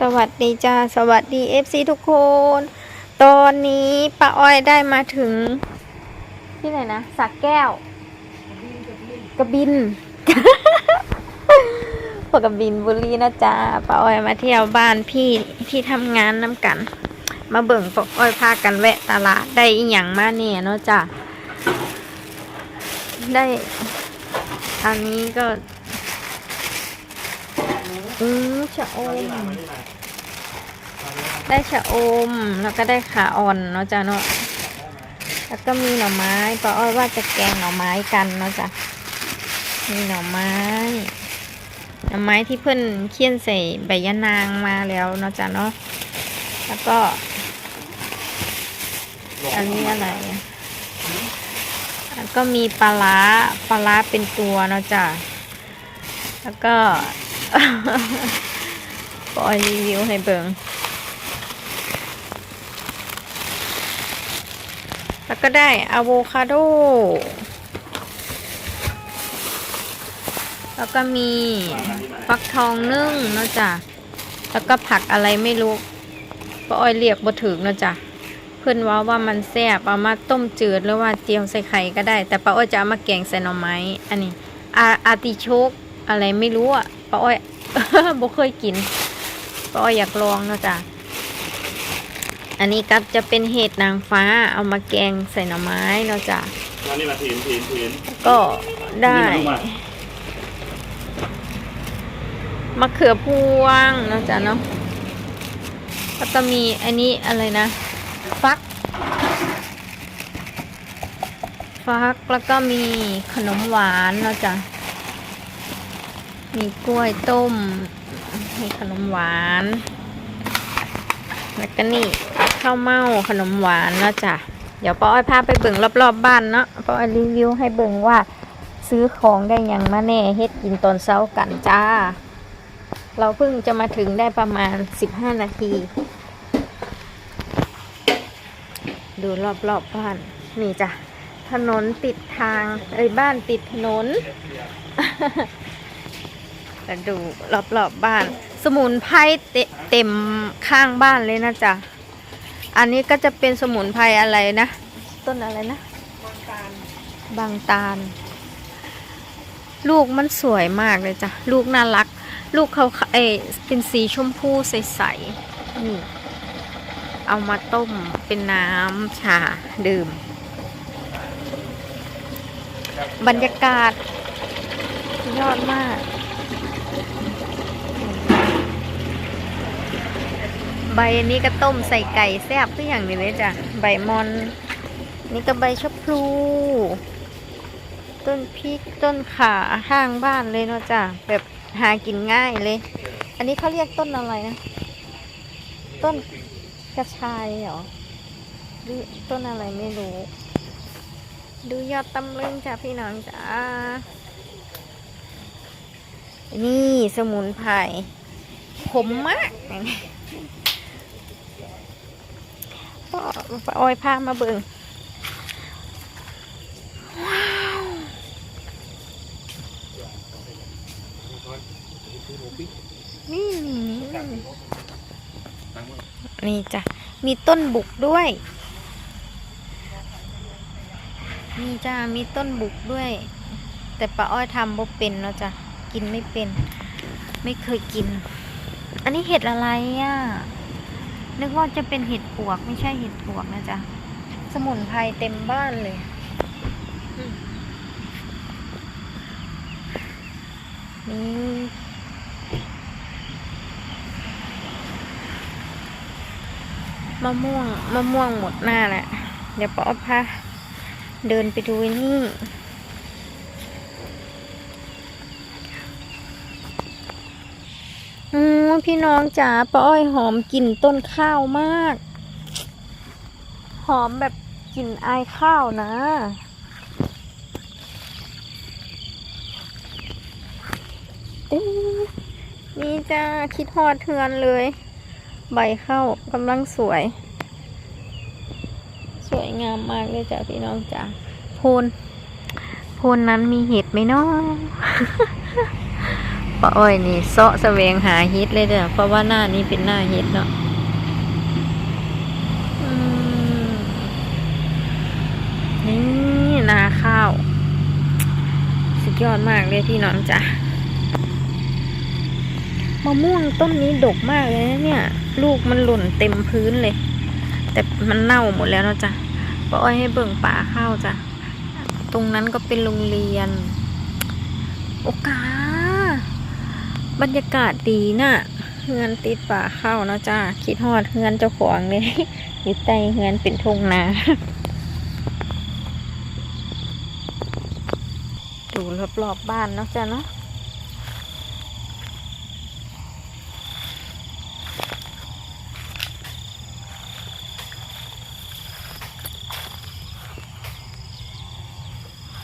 สวัสดีจ้าสวัสดี FC ทุกคน ตอนนี้ป้าอ้อยได้มาถึง ที่ไหนนะสักแก้วกระบินปกบินบุรีนะจ๊ะป้าอ้อยมาเที่ยวบ้านพี่ที่ทำงานน้ำกัน มาเบิ่งป้าอ้อยพากันแวะตลาดได้อีหยังมาเนี่ยเนาะจ้ะได้ อันนี้ก็ อืมชะอม ได้ชะอม แล้วก็ได้ขาอ่อนเนาะจ้ะเนาะ แล้วก็มีหน่อไม้ป้าอ้อยว่าจะแกงหน่อไม้กันเนาะจ้ะ มีหน่อไม้ หน่อไม้ที่เพื่อนเคี่ยนใส่ใบยะนางมาแล้วเนาะจ้ะเนาะ แล้วก็ อันนี้อะไรอะแล้วก็มีปลาร้าปลาร้าเป็นตัวเนาะจ้ะ แล้วก็ ปล่อยรีวิวให้เบิงแล้วก็ได้อะโวคาโด แล้วก็มีฟักทองนึ่งนะจ้ะแล้วก็ผักอะไรไม่รู้ปอ้อยเรียกบ่ถึงนะจ้ะเพื่อนว่าว่ามันแซ่บเอามาต้มจืดหรือว่าเจียวใส่ไข่ก็ได้ แต่ป้าอ้อยจะเอามาแกงใส่หน่อไม้ อันนี้อาอาติโชกอะไรไม่รู้อะ ป้าอ้อยบ่เคยกินป้าอ้อยอยากลองเนาะจ้ะอันนี้ก็จะเป็นเห็ดนางฟ้าเอามาแกงใส่หน่อไม้เนาะจ้ะแล้วนี่มาทีนทีนทีนก็ได้นี่มันมามะเขือพวงเนาะจ้ะเนาะแล้วก็มีอันนี้อะไรนะฟัก ฟักแล้วก็มีขนมหวานเนาะจ้ะ มีกล้วยต้ม มีขนมหวาน แล้วก็นี่ข้าวเม่าขนมหวานเนาะจ้ะ เดี๋ยวป้าอ้อยพาไปเบิ่งรอบๆบบ้านเนาะป้าอ้อยรีวิวให้เบิ่งว่าซื้อของได้ยังมาแน่เฮ็ดกินตอนเช้ากันจ้า เราเพิ่งจะมาถึงได้ประมาณ 15 นาที ดูรอบๆบบ้าน นี่จ้ะ ถนนติดทางเอ้ยบ้านติดถนน แต่ดูรอบๆบบ้าน สมุนไพรเตเต็มข้างบ้านเลยนะจ๊ะ อันนี้ก็จะเป็นสมุนไพรอะไรนะ ต้นอะไรนะ บางตาล ลูกมันสวยมากเลยจ้ะ ลูกน่ารัก ลูกเขาเอเป็นสีชมพูใสๆนี่เอามาต้มเป็นน้ำชาดื่ม บรรยากาศยอดมาก ใบอันนี้ก็ต้มใส่ไก่แซ่บทุกอย่างนี้เลยจ้ะ ใบมอน นี่ก็ใบชะพลู ต้นพริกต้นขาข้างบ้านเลยเนาะจ้ะ แบบหากินง่ายเลย อันนี้เขาเรียกต้นอะไรนะ ต้นกระชายเหรอหรือต้นอะไรไม่รู้ ดูยอดตำลึงจ้ะพี่น้องจ้านี่สมุนไพรขมมาก ก็ป้าอ้อยพามาเบิงว้าวนี่นี่จ้ะ มีต้นบุกด้วย นี่จ้ามีต้นบุกด้วย แต่ป้าอ้อยทำบ่เป็นเนาะจ้ะ กินไม่เป็น ไม่เคยกิน อันนี้เห็ดอะไรอะ นึกว่าจะเป็นเห็ดปวกไม่ใช่เห็ดปวกนะจ๊ะ สมุนไพรเต็มบ้านเลยมนี่มะม่วงมะม่วงหมดหน้าแหละ เดี๋ยวป้าอ้อยพาเดินไปดูนี่ อืมพี่น้องจ๋าป้าอ้อยหอมกลิ่นต้นข้าวมาก หอมแบบกลิ่นอายข้าวนะอื้อนี่จ้าคิดฮอดเทือนเลย ใบข้าวกำลังสวย สวยงามมากเลยจ้ะพี่น้องจ๋าโพนโพนนั้นมีเห็ดไหมเนาะ ป้าอ้อยนี่เซาะแสวงหาเฮ็ดเลยเด้อเพราะว่าหน้านี้เป็นหน้าเฮ็ดเนาะนี่นาข้าว สุดยอดมากเลยพี่น้องจ้ะมะม่วงต้นนี้ดกมากเลยนะเนี่ย ลูกมันหล่นเต็มพื้นเลย แต่มันเน่าหมดแล้วเนาะจ้ะป้าอ้อยให้เบิ่งป่าข้าวจ้ะ ตรงนั้นก็เป็นโรงเรียน โอกาส บรรยากาศดีน่ะเฮือนติดป่าเข้าเนาะจ้าคิดฮอดเฮือนเจ้าของเลยอยู่ใต้เฮือนเป็นทงนาดูรอบๆบบ้านเนาะจ้าเนาะ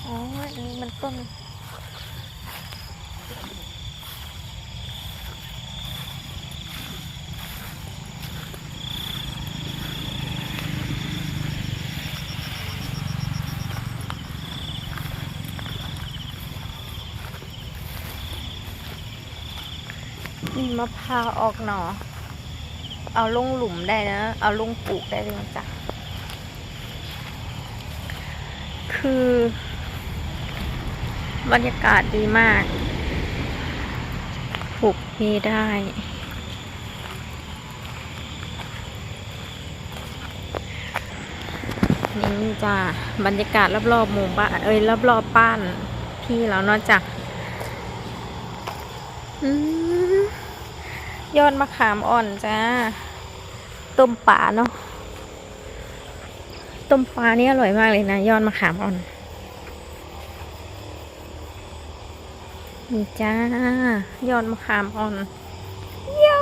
อ๋ออันนี้มันต้น มีมะพร้าวออกหนอ เอาลงหลุมได้นะ เอาลงปลูกได้เลยจ้ะ คือบรรยากาศดีมากปลูกเมได้นี่จ้ะบรรยากาศรอบๆหมู่บ้านเอ้ยรอบๆบ้านพี่แล้วนอกจากอืม ยอดมะขามอ่อนจ้า ต้มปลาเนาะ ต้มปลานี่อร่อยมากเลยนะ ยอดมะขามอ่อน นี่จ้า ยอดมะขามอ่อนเย้า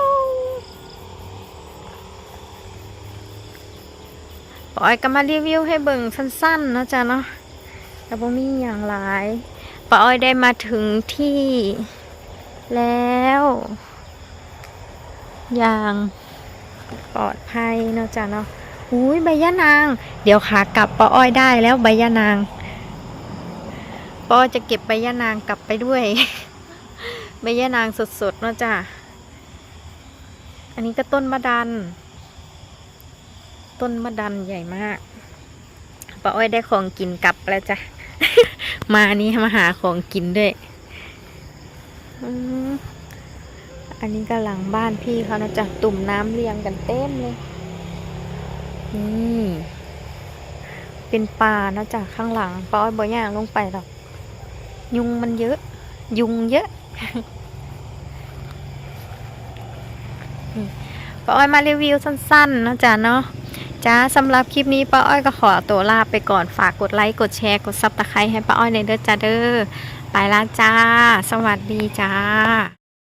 ปอยก็มารีวิวให้เบิ่งสั้นๆเนาะจ้าเนาะแต่บ่มีอย่างหลายป้าอ้อยได้มาถึงที่แล้ว ย่างปลอดภัยเนาะจ้ะเนาะอุ้ยใบยะนาง เดี๋ยวขากลับป้าอ้อยได้แล้วใบยะนางป้าอ้อยจะเก็บใบยะนางกลับไปด้วย ใบยะนางสดๆเนาะจ้ะอันนี้ก็ต้นมะดัน ต้นมะดันใหญ่มากป้าอ้อยได้ของกินกลับแล้วจ้ะมานี่มาหาของกินด้วย อันนี้ก็หลังบ้านพี่เขานะจ๊ะตุ่มน้ำเรียงกันเต็มเลยนี่เป็นป่านะจ๊ะข้างหลังป้อ้อยบ่ย่างลงไปหรอก ยุงมันเยอะ ยุงเยอะป้าอ้อยมารีวิวสั้นๆเนาะจ๊ะเนาะจ้าสำหรับคลิปนี้ป้าอ้อยก็ขอตัวลาไปก่อนฝากกดไลค์กดแชร์กดซับตะไคร้ให้ป้าอ้อยในเด้อจ้าเด้อไปล้วจ้า สวัสดีจ้า